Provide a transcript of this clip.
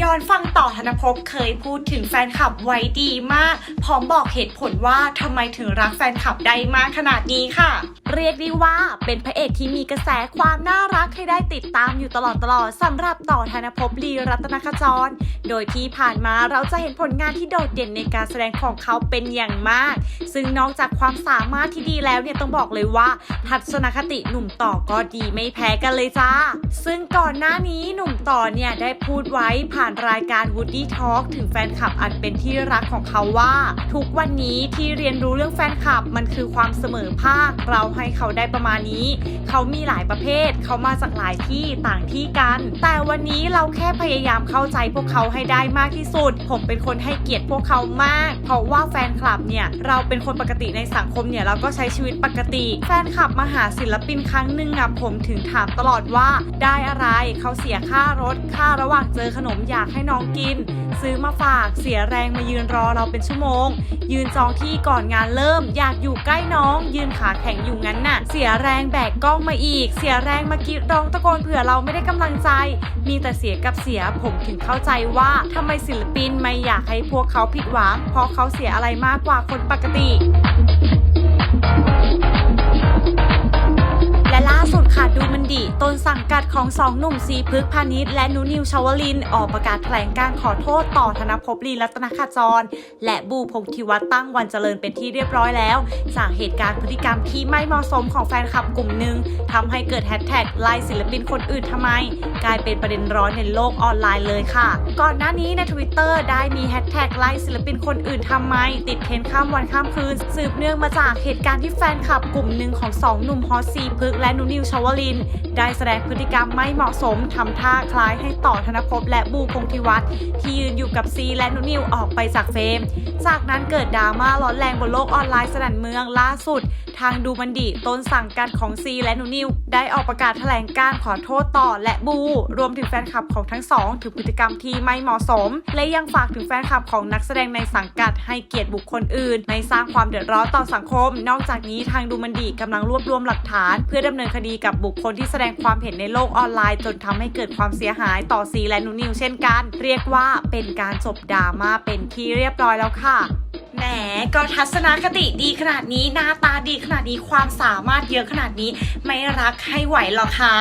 ย้อนฟังต่อธนภพเคยพูดถึงแฟนคลับไว้ดีมาก พร้อมบอกเหตุผลว่าทำไมถึงรักแฟนคลับได้มากขนาดนี้ค่ะ เรียกได้ว่าเป็นพระเอกที่มีกระแสความน่ารักให้ได้ติดตามอยู่ตลอดตลอดสำหรับต่อธนภพลีรัตนขจร โดยที่ผ่านมาเราจะเห็นผลงานที่โดดเด่นในการแสดงของเขาเป็นอย่างมาก ซึ่งนอกจากความสามารถที่ดีแล้วเนี่ยต้องบอกเลยว่า ทัศนคติหนุ่มต่อก็ดีไม่แพ้กันเลยจ้า ซึ่งก่อนหน้านี้หนุ่มต่อเนี่ยได้พูดไว้ผ่านานรายการ Woody Talk ถึงแฟนคลับอันเป็นที่รักของเขาว่า ทุกวันนี้ที่เรียนรู้เรื่องแฟนคลับมันคือความเสมอภาค เราให้เขาได้ประมาณนี้ เขามีหลายประเภท เขามาจากหลายที่ต่างที่กัน แต่วันนี้เราแค่พยายามเข้าใจพวกเขาให้ได้มากที่สุด ผมเป็นคนให้เกียรติพวกเขามาก เพราะว่าแฟนคลับเนี่ยเราเป็นคนปกติในสังคมเนี่ยเราก็ใช้ชีวิตปกติ แฟนคลับมาหาศิลปินครั้งหนึ่งอะผมถึงถามตลอดว่าได้อะไร เขาเสียค่ารถค่าระหว่างเจอขนมอยากให้น้องกิน ซื้อมาฝากเสียแรงมายืนรอเราเป็นชั่วโมง ยืนจองที่ก่อนงานเริ่ม อยากอยู่ใกล้น้อง ยืนขาแข็งอยู่งั้นน่ะ เสียแรงแบกกล้องมาอีก เสียแรงมากีดร้องตะโกนเผื่อเราไม่ได้กำลังใจ มีแต่เสียกับเสียผมถึงเข้าใจว่าทำไมศิลปินไม่อยากให้พวกเขาผิดหวัง เพราะเขาเสียอะไรมากกว่าคนปกติและล่าสุดค่ะดูมัน ดีต้นสังกัดของสองหนุ่มซีพึกพาณิชย์และนุนิวชาวลิน ออกประกาศแถลงการขอโทษต่อธนภพลีรัตนขจร และบูพงธิวัฒน์ตั้งวันเจริญเป็นที่เรียบร้อยแล้ว จากเหตุการณ์พฤติกรรมที่ไม่เหมาะสมของแฟนคลับกลุ่มหนึ่งทำให้เกิดแฮชแท็กไล่ศิลปินคนอื่นทำไม กลายเป็นประเด็นร้อนในโลกออนไลน์เลยค่ะ ก่อนหน้านี้ใน Twitter ได้มีแฮชแท็กไล่ศิลปินคนอื่นทำไม ติดเทรนข้ามวันข้ามคืน สืบเนื่องมาจากเหตุการณ์ที่แฟนคลับกลุ่มหนึ่งของสองหนุ่มฮอตซีพึกและนุนิวชาวลินได้แสดงพฤติกรรมไม่เหมาะสมทำท่าคล้ายให้ต่อธนภพและบูพงธิวัฒน์ที่ยืนอยู่กับซีและนุนิวออกไปจากเฟรม จากนั้นเกิดดราม่าร้อนแรงบนโลกออนไลน์สนั่นเมืองล่าสุดทางดูมันดีต้นสั่งการของซีและหนุนิว ได้ออกประกาศแถลงการขอโทษต่อและบู รวมถึงแฟนคลับของทั้งสองถึงพฤติกรรมที่ไม่เหมาะสม และยังฝากถึงแฟนคลับของนักแสดงในสังกัดให้เกียรติบุคคลอื่นไม่สร้างความเดือดร้อนต่อสังคม นอกจากนี้ทางดูมันดีกำลังรวบรวมหลักฐาน เพื่อดำเนินคดีกับบุคคลที่แสดงความเห็นในโลกออนไลน์ จนทำให้เกิดความเสียหายต่อซีและหนุนิว เช่นกัน เรียกว่าเป็นการจบดราม่าเป็นที่เรียบร้อยแล้วค่ะ แหมก็ทัศนคติดีขนาดนี้หน้าตาดีขนาดนี้ความสามารถเยอะขนาดนี้ ไม่รักให้ไหวหรอคะ